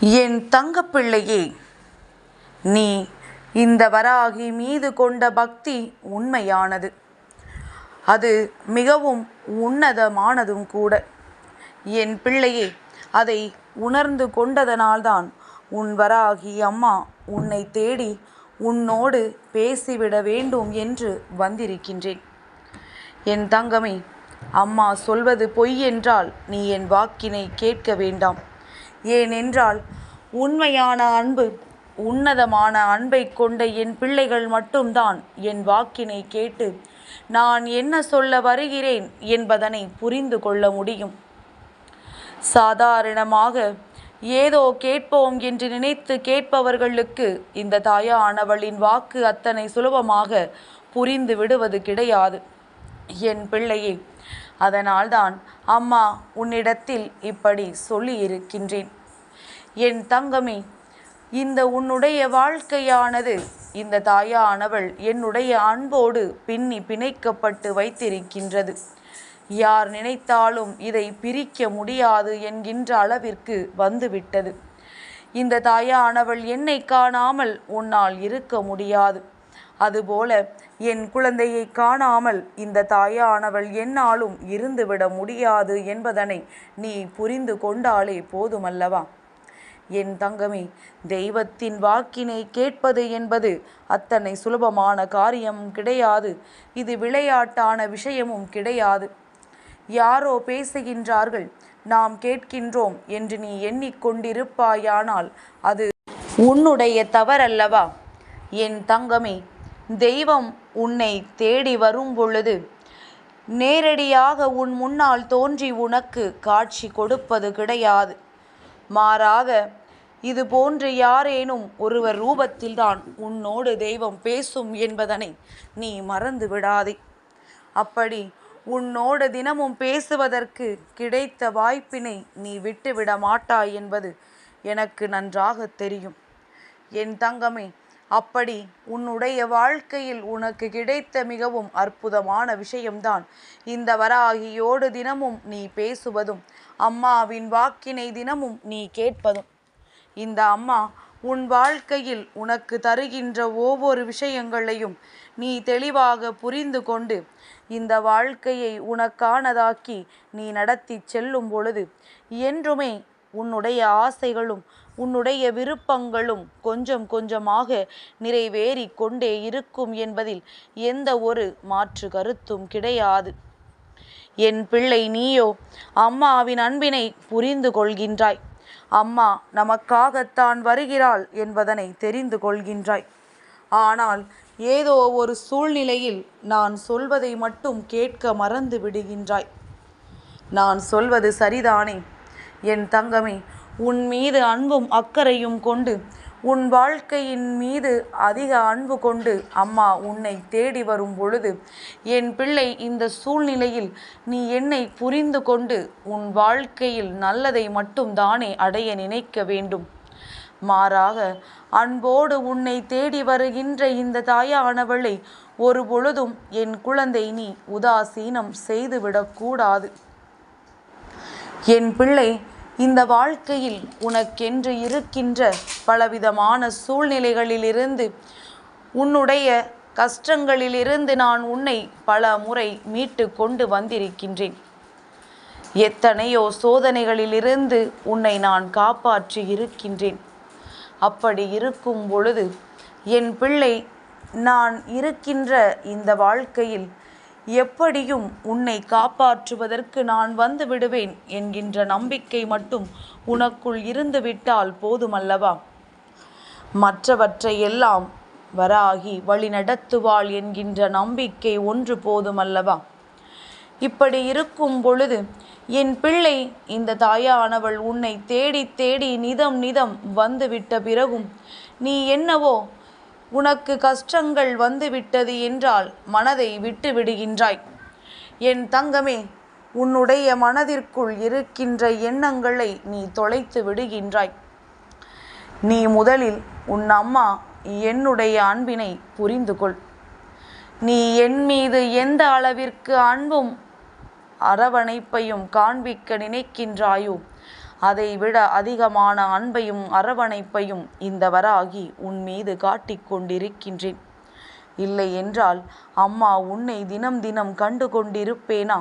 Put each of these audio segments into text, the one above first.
என் தங்கப்பிள்ளையே நீ இந்த வராகி மீது கொண்ட பக்தி உண்மையானது. அது மிகவும் உன்னதமானதும் கூட. என் பிள்ளையே அதை உணர்ந்து கொண்டதனால்தான் உன் வராகி அம்மா உன்னை தேடி உன்னோடு பேசிவிட வேண்டும் என்று வந்திருக்கின்றேன். என் தங்கமே அம்மா சொல்வது பொய் என்றால் நீ என் வாக்கினை கேட்க வேண்டாம். ஏனென்றால் உண்மையான அன்பு உன்னதமான அன்பை கொண்ட என் பிள்ளைகள் மட்டும்தான் என் வாக்கினை கேட்டு நான் என்ன சொல்ல வருகிறேன் என்பதனை புரிந்து கொள்ள முடியும். சாதாரணமாக ஏதோ கேட்போம் என்று நினைத்து கேட்பவர்களுக்கு இந்த தாயானவளின் வாக்கு அத்தனை சுலபமாக புரிந்து விடுவது கிடையாது. என் பிள்ளையை அதனால்தான் அம்மா உன்னிடத்தில் இப்படி சொல்லி இருக்கின்றேன் என் தங்கமே இந்த உன்னுடைய வாழ்க்கையானது இந்த தாயானவள் என்னுடைய அன்போடு பின்னி பிணைக்கப்பட்டு வைத்திருக்கின்றது. யார் நினைத்தாலும் இதை பிரிக்க முடியாது என்கின்ற அளவிற்கு வந்துவிட்டது. இந்த தாயானவள் என்னை காணாமல் உன்னால் இருக்க முடியாது. அதுபோல என் குழந்தையை காணாமல் இந்த தாயானவள் என்னாலும் இருந்துவிட முடியாது என்பதனை நீ புரிந்து கொண்டாலே போதுமல்லவா? என் தங்கமே தெய்வத்தின் வாக்கினை கேட்பது என்பது அத்தனை சுலபமான காரியம் கிடையாது. இது விளையாட்டான விஷயமும் கிடையாது. யாரோ பேசுகின்றார்கள் நாம் கேட்கின்றோம் என்று நீ எண்ணிக்கொண்டிருப்பாயானால் அது உன்னுடைய தவறல்லவா? என் தங்கமே தெய்வம் உன்னை தேடி வரும் பொழுது நேரடியாக உன் முன்னால் தோன்றி உனக்கு காட்சி கொடுப்பது கிடையாது. மாறாக இது போன்று யாரேனும் ஒருவர் ரூபத்தில்தான் உன்னோடு தெய்வம் பேசும் என்பதனை நீ மறந்து விடாதே. அப்படி உன்னோடு தினமும் பேசுவதற்கு கிடைத்த வாய்ப்பினை நீ விட்டுவிட மாட்டாய் என்பது எனக்கு நன்றாக தெரியும். என் தங்கமே அப்படி உன்னுடைய வாழ்க்கையில் உனக்கு கிடைத்த மிகவும் அற்புதமான விஷயம்தான். இந்த வராகியோடு தினமும் நீ பேசுவதும் அம்மாவின் வாக்கினை தினமும் நீ கேட்பதும். இந்த அம்மா உன் வாழ்க்கையில் உனக்கு தருகின்ற ஒவ்வொரு விஷயங்களையும் நீ தெளிவாக புரிந்து கொண்டு இந்த வாழ்க்கையை உனக்கானதாக்கி நீ நடத்தி செல்லும் பொழுது என்றுமே உன்னுடைய ஆசைகளும் உன்னுடைய விருப்பங்களும் கொஞ்சம் கொஞ்சமாக நிறைவேறி கொண்டே இருக்கும் என்பதில் எந்த ஒரு மாற்று கருத்தும் கிடையாது. என் பிள்ளை நீயோ அம்மாவின் அன்பினை புரிந்து கொள்கின்றாய். அம்மா நமக்காகத்தான் வருகிறாள் என்பதனை தெரிந்து கொள்கின்றாய். ஆனால் ஏதோ ஒரு சூழ்நிலையில் நான் சொல்வதை மட்டும் கேட்க மறந்து விடுகின்றாய். நான் சொல்வது சரிதானே? என் தங்கமே உன் மீது அன்பும் அக்கறையும் கொண்டு உன் வாழ்க்கையின் மீது அதிக அன்பு கொண்டு அம்மா உன்னை தேடி வரும் பொழுது என் பிள்ளை இந்த சூழ்நிலையில் நீ என்னை புரிந்து கொண்டு உன் வாழ்க்கையில் நல்லதை மட்டும் தானே அடைய நினைக்க வேண்டும். மாறாக அன்போடு உன்னை தேடி வருகின்ற இந்த தாயானவளை ஒரு பொழுதும் என் குழந்தை நீ உதாசீனம் செய்துவிடக்கூடாது. என் பிள்ளை இந்த வாழ்க்கையில் உனக்கென்று இருக்கின்ற பலவிதமான சூழ்நிலைகளிலிருந்து உன்னுடைய கஷ்டங்களிலிருந்து நான் உன்னை பல முறை மீட்டு கொண்டு வந்திருக்கின்றேன். எத்தனையோ சோதனைகளிலிருந்து உன்னை நான் காப்பாற்றி இருக்கின்றேன். அப்படி இருக்கும் பொழுது என் பிள்ளை நான் இருக்கின்ற இந்த வாழ்க்கையில் எப்படியும் உன்னை காப்பாற்றுவதற்கு நான் வந்து விடுவேன் என்கின்ற நம்பிக்கை மட்டும் உனக்குள் இருந்துவிட்டால் போதுமல்லவா? மற்றவற்றையெல்லாம் வராகி வழி நடத்துவாள் என்கின்ற நம்பிக்கை ஒன்று போதுமல்லவா? இப்படி இருக்கும் பொழுது என் பிள்ளை இந்த தாயானவள் உன்னை தேடி தேடி நிதம் நிதம் வந்துவிட்ட பிறகும் நீ என்னவோ உனக்கு கஷ்டங்கள் வந்துவிட்டது என்றால் மனதை விட்டு விடுகின்றாய் என் தங்கமே உன்னுடைய மனதிற்குள் இருக்கின்ற எண்ணங்களை நீ தொலைத்து விடுகின்றாய். நீ முதலில் உன் அம்மா என்னுடைய அன்பினை புரிந்து கொள். நீ என் மீது எந்த அளவிற்கு அன்பும் அரவணைப்பையும் காண்பிக்க நினைக்கின்றாயோ அதைவிட அதிகமான அன்பையும் அரவணைப்பையும் இந்த வராகி உன் மீது காட்டிக் கொண்டிருக்கின்றேன். இல்லை என்றால் அம்மா உன்னை தினம் தினம் கண்டு கொண்டிருப்பேனா?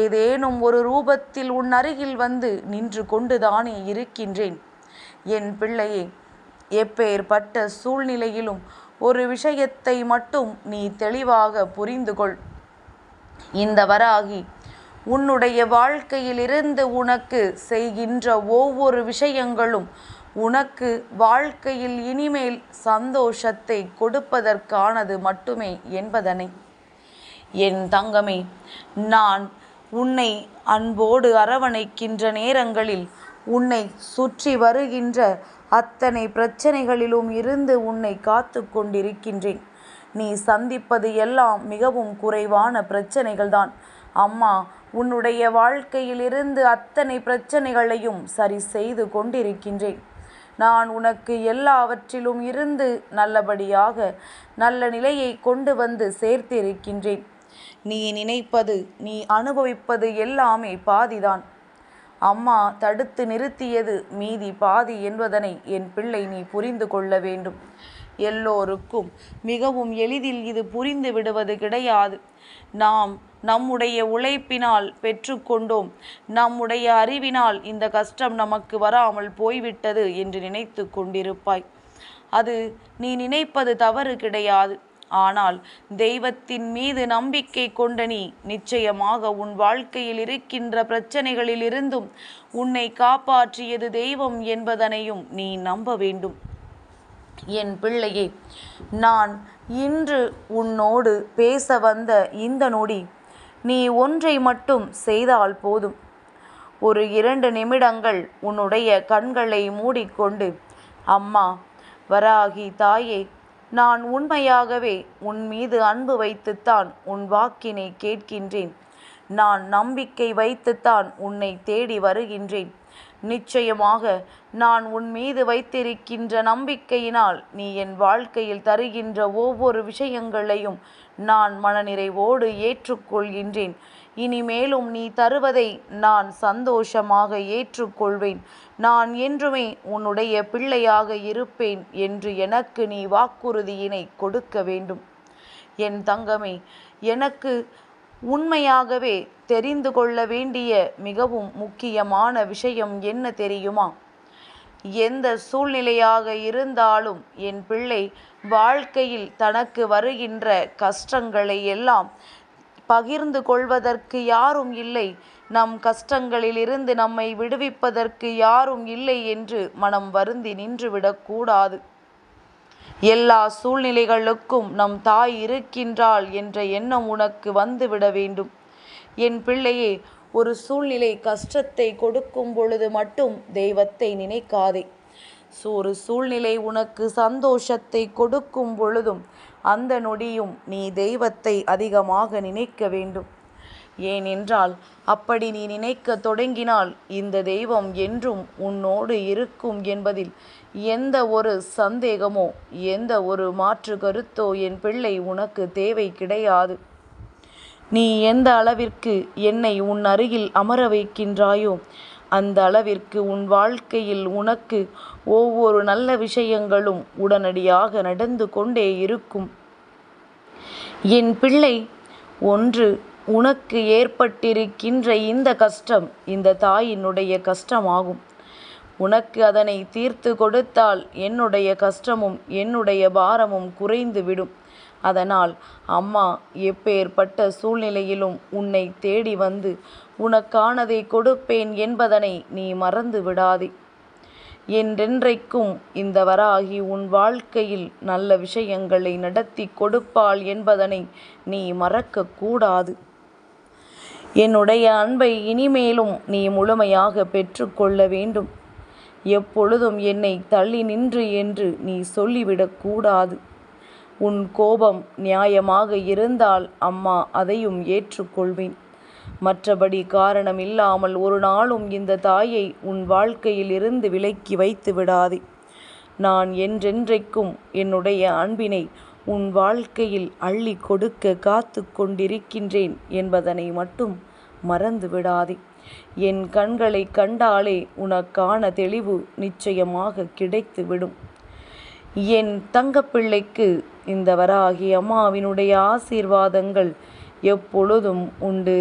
ஏதேனும் ஒரு ரூபத்தில் உன் அருகில் வந்து நின்று கொண்டுதானே இருக்கின்றேன். என் பிள்ளையே எப்பேற்பட்ட சூழ்நிலையிலும் ஒரு விஷயத்தை மட்டும் நீ தெளிவாக புரிந்து கொள் இந்த வராகி உன்னுடைய வாழ்க்கையிலிருந்து உனக்கு செய்கின்ற ஒவ்வொரு விஷயங்களும் உனக்கு வாழ்க்கையில் இனிமேல் சந்தோஷத்தை கொடுப்பதற்கானது மட்டுமே என்பதனை. என் தங்கமே நான் உன்னை அன்போடு அரவணைக்கின்ற நேரங்களில் உன்னை சுற்றி வருகின்ற அத்தனை பிரச்சனைகளிலும் இருந்து உன்னை காத்து கொண்டிருக்கின்றேன். நீ சந்திப்பது எல்லாம் மிகவும் குறைவான பிரச்சனைகள்தான். அம்மா உன்னுடைய வாழ்க்கையிலிருந்து அத்தனை பிரச்சனைகளையும் சரி செய்து கொண்டிருக்கின்றேன். நான் உனக்கு எல்லாவற்றிலும் இருந்து நல்லபடியாக நல்ல நிலையை கொண்டு வந்து சேர்த்திருக்கின்றேன். நீ நினைப்பது நீ அனுபவிப்பது எல்லாமே பாதிதான். அம்மா தடுத்து நிறுத்தியது மீதி பாதி என்பதனை என் பிள்ளை நீ புரிந்து கொள்ள வேண்டும். எல்லோருக்கும். மிகவும் எளிதில் இது புரிந்து விடுவது கிடையாது. நாம் நம்முடைய உழைப்பினால் பெற்றுக்கொண்டோம் நம்முடைய அறிவினால் இந்த கஷ்டம் நமக்கு வராமல் போய்விட்டது என்று நினைத்து கொண்டிருப்பாய். அது நீ நினைப்பது தவறு கிடையாது. ஆனால் தெய்வத்தின் மீது நம்பிக்கை கொண்ட நீ நிச்சயமாக உன் வாழ்க்கையில் இருக்கின்ற பிரச்சனைகளிலிருந்தும் உன்னை காப்பாற்றியது தெய்வம் என்பதனையும் நீ நம்ப வேண்டும். என் பிள்ளையே நான் இன்று உன்னோடு பேச வந்த இந்த நொடி நீ ஒன்றை மட்டும் செய்தால் போதும். ஒரு இரண்டு நிமிடங்கள் உன்னுடைய கண்களை மூடிக்கொண்டு அம்மா வராகி தாயே நான் உண்மையாகவே உன் மீது அன்பு வைத்துத்தான் உன் வாக்கினை கேட்கின்றேன். நான் நம்பிக்கை வைத்துத்தான் உன்னை தேடி வருகின்றேன். நிச்சயமாக நான் உன் மீது வைத்திருக்கின்ற நம்பிக்கையினால் நீ என் வாழ்க்கையில் தருகின்ற ஒவ்வொரு விஷயங்களையும் நான் மனநிறைவோடு ஏற்றுக்கொள்கின்றேன். இனிமேலும் நீ தருவதை நான் சந்தோஷமாக ஏற்றுக்கொள்வேன். நான் என்றுமே உன்னுடைய பிள்ளையாக இருப்பேன் என்று எனக்கு நீ வாக்குறுதியினை கொடுக்க வேண்டும். என் தங்கமே எனக்கு உண்மையாகவே தெரிந்து கொள்ள வேண்டிய மிகவும் முக்கியமான விஷயம் என்ன தெரியுமா? எந்த சூழ்நிலையாக இருந்தாலும் என் பிள்ளை வாழ்க்கையில் தனக்கு வருகின்ற கஷ்டங்களை எல்லாம் பகிர்ந்து கொள்வதற்கு யாரும் இல்லை. நம் கஷ்டங்களிலிருந்து நம்மை விடுவிப்பதற்கு யாரும் இல்லை என்று மனம் வருந்தி நின்றுவிடக்கூடாது எல்லா சூழ்நிலைகளுக்கும் நம் தாய் இருக்கின்றாள் என்ற எண்ணம் உனக்கு வந்துவிட வேண்டும். என் பிள்ளையே ஒரு சூழ்நிலை கஷ்டத்தை கொடுக்கும் பொழுது மட்டும் தெய்வத்தை நினைக்காதே. ஒரு சூழ்நிலை உனக்கு சந்தோஷத்தை கொடுக்கும் பொழுதும் அந்த நொடியும் நீ தெய்வத்தை அதிகமாக நினைக்க வேண்டும். ஏனென்றால் அப்படி நீ நினைக்க தொடங்கினால் இந்த தெய்வம் என்றும் உன்னோடு இருக்கும் என்பதில் எந்த ஒரு சந்தேகமோ எந்த ஒரு மாற்று கருத்தோ என் பிள்ளை உனக்கு தேவை கிடையாது. நீ எந்த அளவிற்கு என்னை உன் அருகில் அமர வைக்கின்றாயோ அந்த அளவிற்கு உன் வாழ்க்கையில் உனக்கு ஒவ்வொரு நல்ல விஷயங்களும் உடனடியாக நடந்து கொண்டே இருக்கும். என் பிள்ளை ஒன்று உனக்கு ஏற்பட்டிருக்கின்ற இந்த கஷ்டம் இந்த தாயினுடைய கஷ்டமாகும். உனக்கு அதனை தீர்த்து கொடுத்தால் என்னுடைய கஷ்டமும் என்னுடைய பாரமும் குறைந்து விடும் அதனால் அம்மா எப்பேற்பட்ட சூழ்நிலையிலும் உன்னை தேடி வந்து உனக்கானதை கொடுப்பேன் என்பதனை நீ மறந்து விடாதே என்றென்றைக்கும் இந்த வராகி உன் வாழ்க்கையில் நல்ல விஷயங்களை நடத்தி கொடுப்பாள் என்பதனை நீ மறக்கக்கூடாது என்னுடைய அன்பை இனிமேலும் நீ முழுமையாக பெற்றுக்கொள்ள வேண்டும். எப்பொழுதும் என்னை தள்ளி நின்று என்று நீ சொல்லிவிடக்கூடாது உன் கோபம் நியாயமாக இருந்தால் அம்மா அதையும் ஏற்றுக்கொள்வேன். மற்றபடி காரணம் இல்லாமல் ஒரு நாளும் இந்த தாயை உன் வாழ்க்கையில் இருந்து விலக்கி வைத்து விடாதே. நான் என்றென்றைக்கும் என்னுடைய அன்பினை உன் வாழ்க்கையில் அள்ளி கொடுக்க காத்து கொண்டிருக்கின்றேன் என்பதனை மட்டும் மறந்து விடாதே. என் கண்களை கண்டாலே உனக்கான தெளிவு நிச்சயமாக கிடைத்து விடும் என் தங்கப்பிள்ளைக்கு இந்த வராகி அம்மாவினுடைய ஆசீர்வாதங்கள் எப்பொழுதும் உண்டு.